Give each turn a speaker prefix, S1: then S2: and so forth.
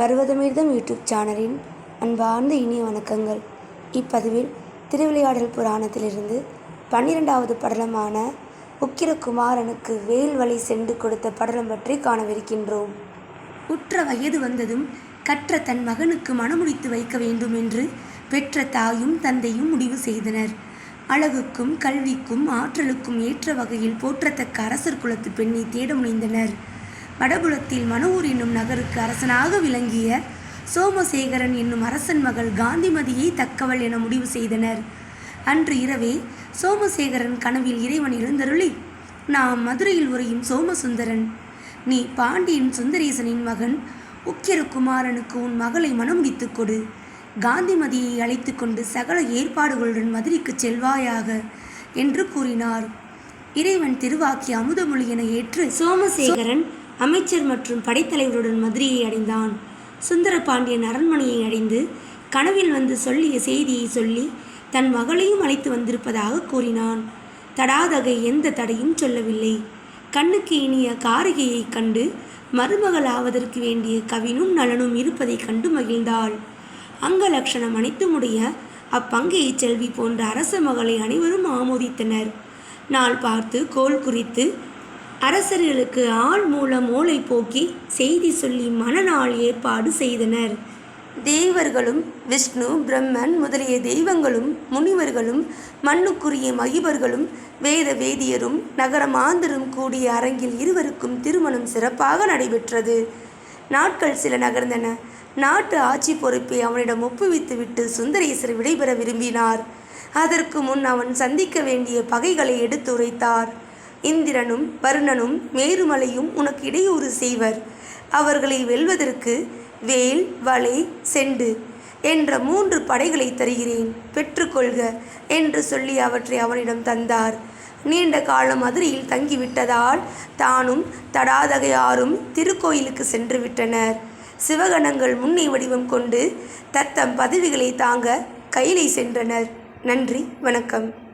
S1: பர்வதமிர்தம் YouTube சேனலின் அன்பார்ந்த இனிய வணக்கங்கள். இப்பதிவில் திருவிளையாடல் புராணத்திலிருந்து பன்னிரெண்டாவது படலமான உக்கிரகுமாரனுக்கு வேல் வழி சென்று கொடுத்த படலம் பற்றி காணவிருக்கின்றோம். உற்ற வயது வந்ததும் கற்ற தன் மகனுக்கு மணமுடித்து வைக்க வேண்டும் என்று பெற்ற தாயும் தந்தையும் முடிவு செய்தனர். அழகுக்கும் கல்விக்கும் ஆற்றலுக்கும் ஏற்ற வகையில் போற்றத்தக்க அரசர் குலத்து பெண்ணை தேட முனைந்தனர். வடபுலத்தில் மனூர் என்னும் நகருக்கு அரசனாக விளங்கிய சோமசேகரன் என்னும் அரசன் மகள் காந்திமதியை தக்கவள் என முடிவு செய்தனர். அன்று இரவே சோமசேகரன் கனவில் இறைவன் எழுந்தருளி நாம் மதுரையில் உறையும் சோமசுந்தரன். நீ பாண்டியன் சுந்தரேசனின் மகன். உக்கிரகுமாரனுக்கு உன் மகளை மனமுடித்துக் கொடு. காந்திமதியை அழைத்து கொண்டு சகல ஏற்பாடுகளுடன் மதுரைக்கு செல்வாயாக என்று கூறினார். இறைவன் திருவாக்கி அமுதமொழி என ஏற்று சோமசேகரன் அமைச்சர் மற்றும் படைத்தலைவருடன் மதுரையை அடைந்தான். சுந்தர பாண்டியன் அரண்மனையை அடைந்து கனவில் வந்து சொல்லிய செய்தியை சொல்லி தன் மகளையும் அழைத்து வந்திருப்பதாக கூறினான். தடாதகை எந்த தடையும் சொல்லவில்லை. கண்ணுக்கு இனிய காரிகையைக் கண்டு மருமகள் ஆவதற்கு வேண்டிய கவினும் நலனும் இருப்பதைக் கண்டு மகிழ்ந்தாள். அங்கலக்ஷணம் அனைத்துமுடைய அப்பங்கையை செல்வி போன்ற அரச மகளை அனைவரும் ஆமோதித்தனர். நாள் பார்த்து கோல் குறித்து அரசர்களுக்கு ஆள் மூலம் ஓலை போக்கி செய்தி சொல்லி மனநாள் ஏற்பாடு செய்தனர். தேவர்களும் விஷ்ணு பிரம்மன் முதலிய தெய்வங்களும் முனிவர்களும் மண்ணுக்குரிய மகிபர்களும் வேத வேதியரும் நகர மாந்தரும் கூடிய அரங்கில் இருவருக்கும் திருமணம் சிறப்பாக நடைபெற்றது. நாட்கள் சில நகர்ந்தன. நாட்டு ஆட்சி பொறுப்பை அவனிடம் ஒப்புவித்துவிட்டு சுந்தரேசர் விடைபெற விரும்பினார். அதற்கு முன் அவன் சந்திக்க வேண்டிய பகைகளை எடுத்துரைத்தார். இந்திரனும் வருணனும் மேருமலையும் உனக்கு இடையூறு செய்வர். அவர்களை வெல்வதற்கு வேல் வலை செண்டு என்ற மூன்று படைகளை தருகிறேன். பெற்றுக்கொள்க என்று சொல்லி அவற்றை அவனிடம் தந்தார். நீண்ட காலம் மதுரையில் தங்கிவிட்டதால் தானும் தடாதகையாரும் திருக்கோயிலுக்கு சென்று விட்டனர். சிவகணங்கள் முன்னை வடிவம் கொண்டு தத்தம் பதவிகளை தாங்க கையிலை சென்றனர். நன்றி வணக்கம்.